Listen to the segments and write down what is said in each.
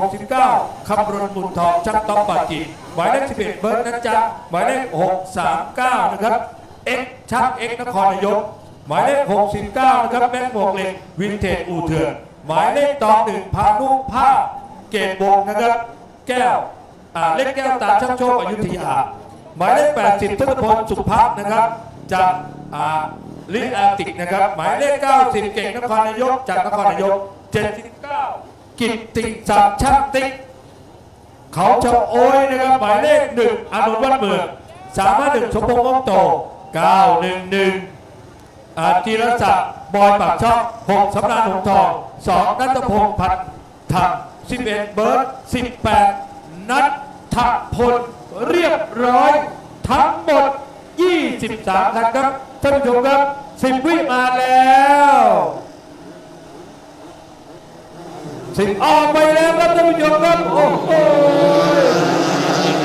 69คำรณบุญทองช่างต้องปากิตหมายเลข11เบิร์ดนะจ๊ะหมายเลข639 นะครับเอ็กช่างเอ็กนครนายก หมายเลข69 นะครับแม็กหมวกเหล็กวินเทจอูเถื่อนหมายเลขตองหนึ่งพานุภาพเกตวงนะครับ แก้วเล็กแก้วตาช่างโชคอยุธยาหมายเลข80ทศพลสุภาพนะครับจากลิอาติกนะครับ หมายเลข 90 เก่งนครนายกจากนครนายก 79 กิตติศักดิ์ช่างติ๊กเขาจะโอ้ยนะครับหมายเลขหนึ่งอานนท์วัดเมืองสามารถหนึ่งชมพงษ์อ้อมโตเก้าหนึ่งหนึ่งอาจิรศักดิ์บอยปากช่องหกสำราญหงทองสองนัทพงศ์พันถักสิบเอ็ดเบิร์ดสิบแปดนัททพลเรียบร้อย ทั้งหมด 23คันครับท่านผู้ชมครับสิบวิมาแล้ว สิบออกไปแล้วครับท่านผู้ชมครับ โอ้โห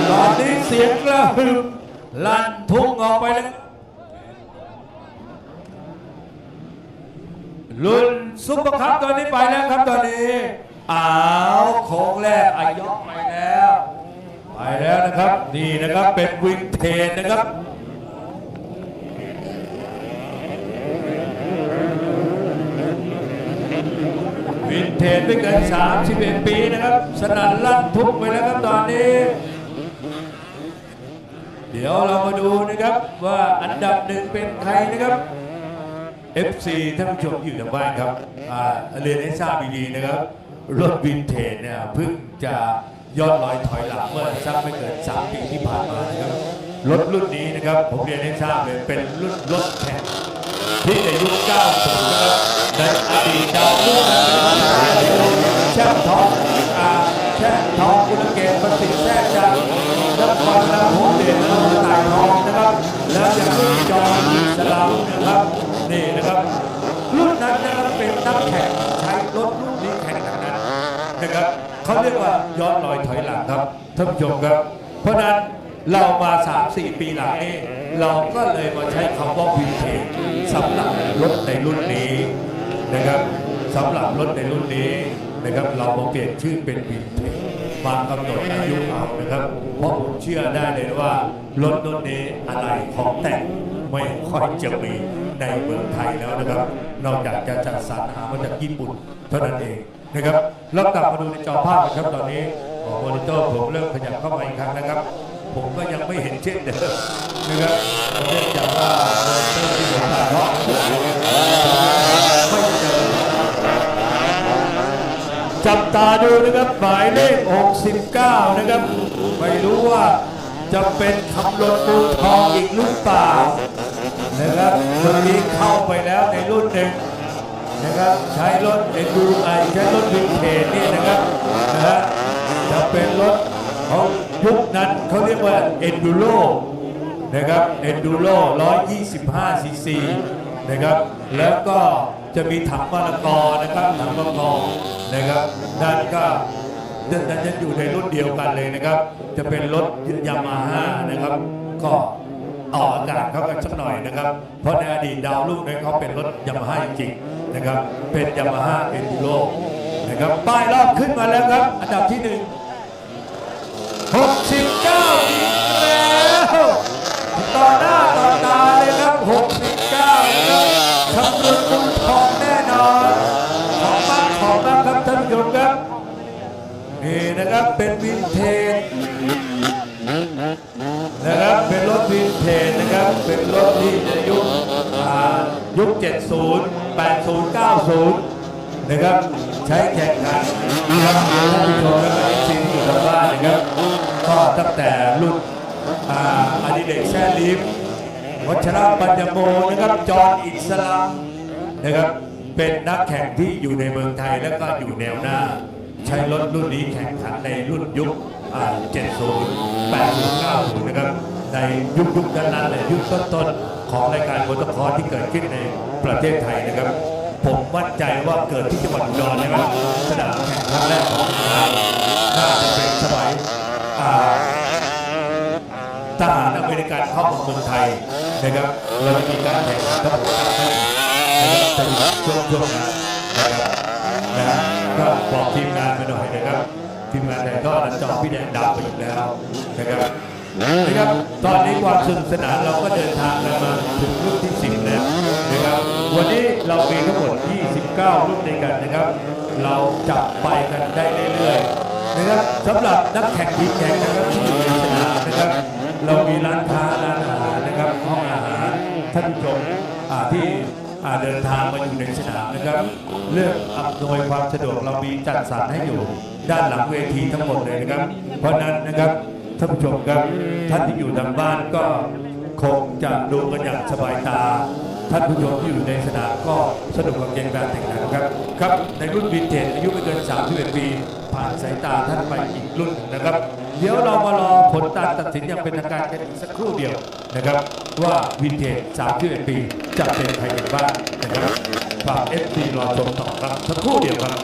ตอนนี้เสียงกระหึ่มลั่นทุ่งออกไปแล้วรุ่นซุปเปอร์คัพตอนนี้ไปแล้วครับตอนนี้อ้าวโค้งแรกอายกไปแล้ว ไปแล้วนะครับ นี่นะครับเป็นวิงเทนนะครับ วินเทจไม่เกิน31 ปีนะครับ สนั่นลั่นทุกไปแล้วครับตอนนี้ เดี๋ยวเรามาดูนะครับว่าอันดับหนึ่งเป็นใครนะครับ FC ท่านผู้ชมอยู่ทางบ้านครับอ่าเรียนให้ทราบดีๆนะครับ รถวินเทจเนี่ยเพิ่งจะยอดลอยถอยหลังเมื่อสักไม่เกิน3ปีที่ผ่านมานะครับรถรุ่นนี้นะครับ ผมเรียนให้ทราบเลยเป็นรุ่นรถแข่งที่ในยุค90นะครับ ในอดีตดาวรุ่งนะครับแช่ทองอาแช่ทองกุลเกตประสิทธิ์แท้จางนครนครเดชนครตายทองนะครับ แล้วอย่างรุ่นจอห์นอิสลามนะครับนี่นะครับรุ่นนั้นนะครับเป็นนักแข่งใช้รถรุ่นนี้แข่งทั้งนั้นนะครับเขาเรียกว่าย้อนรอยถอยหลังครับท่านผู้ชมครับ เพราะฉะนั้นเรามา 3-4 ปีหลังนี้ เราก็เลยมาใช้คำว่าวินเทจสำหรับรถในรุ่นนี้ นะครับสำหรับรถในรุ่นนี้นะครับ เราเปลี่ยนชื่อเป็นวินเทจมากำหนดอายุเอานะครับ เพราะผมเชื่อได้เลยว่ารถรุ่นนี้อะไรของแต่งไม่ค่อยจะมีในเมืองไทยแล้วนะครับ นอกจากจะจัดสรรหามาจากญี่ปุ่นเท่านั้นเองนะครับแล้วกลับมาดูในจอภาพนะครับตอนนี้มอนิเตอร์ผมเริ่มขยับเข้ามาอีกครั้งนะครับ ผมก็ยังไม่เห็นเช่นเดิมนะครับเนื่องจากว่ามอนิเตอร์ที่ผมถ่ายทอดไม่เจอ จับตาดูนะครับหมายเลข 69 นะครับ ไม่รู้ว่าจะเป็นคำลนปูทองอีกหรือเปล่านะครับวันนี้เข้าไปแล้วในรุ่นหนึ่งนะครับ ใช้รถเอ็นดูไอใช้รถวินเทจนี่นะครับนะฮะจะเป็นรถของยุคนั้นเขาเรียกว่าเอ็นดูโรนะครับเอ็นดูโร125ซีซีนะครับ แล้วก็ จะมีถังมะละกอนะครับถังมะละกอนะครับนั่นก็นั่นจะอยู่ในรุ่นเดียวกันเลยนะครับ จะเป็นรถยามาฮ่านะครับ ก็ออกอากาศเขากันสักหน่อยนะครับ เพราะในอดีตดาวรุ่งนั้นเขาเป็นรถยามาฮ่าจริงๆนะครับ เป็นยามาฮ่าเอ็นดูโรนะครับป้ายรอบขึ้นมาแล้วครับ อันดับที่หนึ่ง69อีกแล้วต่อหน้าต่อตา นะครับเป็นวินเทจนะครับเป็นรถวินเทจนะครับเป็นรถที่ในยุคอายุค 70 80 90 นะครับ ใช้แข่งขันนะครับท่านผู้ชมและก็เอซีที่อยู่ทางบ้านนะครับก็ตั้งแต่รุ่นอาอดิเรกแซ่ลิฟวัชระปัญญโมนะครับจอห์นอิสลามนะครับเป็นนักแข่งที่อยู่ในเมืองไทยแล้วก็อยู่แนวหน้า ใช้รถรุ่นนี้แข่งขันในรุ่นยุค 70 80 90 นะครับ ในยุคยุคนั้นๆเลยยุคต้นๆ ของรายการมอเตอร์คอร์สที่เกิดขึ้นในประเทศไทยนะครับ ผมมั่นใจว่าเกิดที่จังหวัดอุดรนะครับสนามแข่งครั้งแรกของไทยน่าจะเป็นสมัยทหารอเมริกันเข้ามาเมืองไทยนะครับเราจะมีการแข่งขันทั้งหมดนะครับจะมีช่วงช่วงนั้นนะครับนะ ก็บอกทีมงานมาหน่อยนะครับ ทีมงานถ่ายทอดจอพี่แดงดาวไปอีกแล้วนะครับนะครับตอนนี้ความสนุกสนานเราก็เดินทางกันมาถึงรุ่นที่10แล้วนะครับวันนี้เรามีทั้งหมด 29 รุ่นด้วยกันนะครับ เราจับไปกันได้เรื่อยๆนะครับสำหรับนักแข่งทีมแข่งนะครับที่อยู่ในสนามนะครับ เรามีร้านค้าร้านอาหารนะครับห้องอาหารท่านผู้ชมที่ อ่าเดินทางมาอยู่ในสนามนะครับเรื่องอำนวยความสะดวกเรามีจัดสรรให้อยู่ด้านหลังเวทีทั้งหมดเลยนะครับ เพราะนั้นนะครับท่านผู้ชมครับท่านที่อยู่ทางบ้านก็คงจะดูกันอย่างสบายตา ท่านผู้ชมที่อยู่ในสนามก็สนุกกับเกมการแข่งขันครับครับในรุ่นวินเทจอายุไม่เกิน 31 ปี ผ่านสายตาท่านไปอีกรุ่นนะครับ เดี๋ยวเรามารอผลการตัดสินอย่างเป็นทางการกันอีกสักครู่เดียวนะครับ ว่าวินเทจ31ปีจะเป็นใครกันบ้างนะครับฝากเอฟซีรอชมต่อครับสักครู่เดียวครับ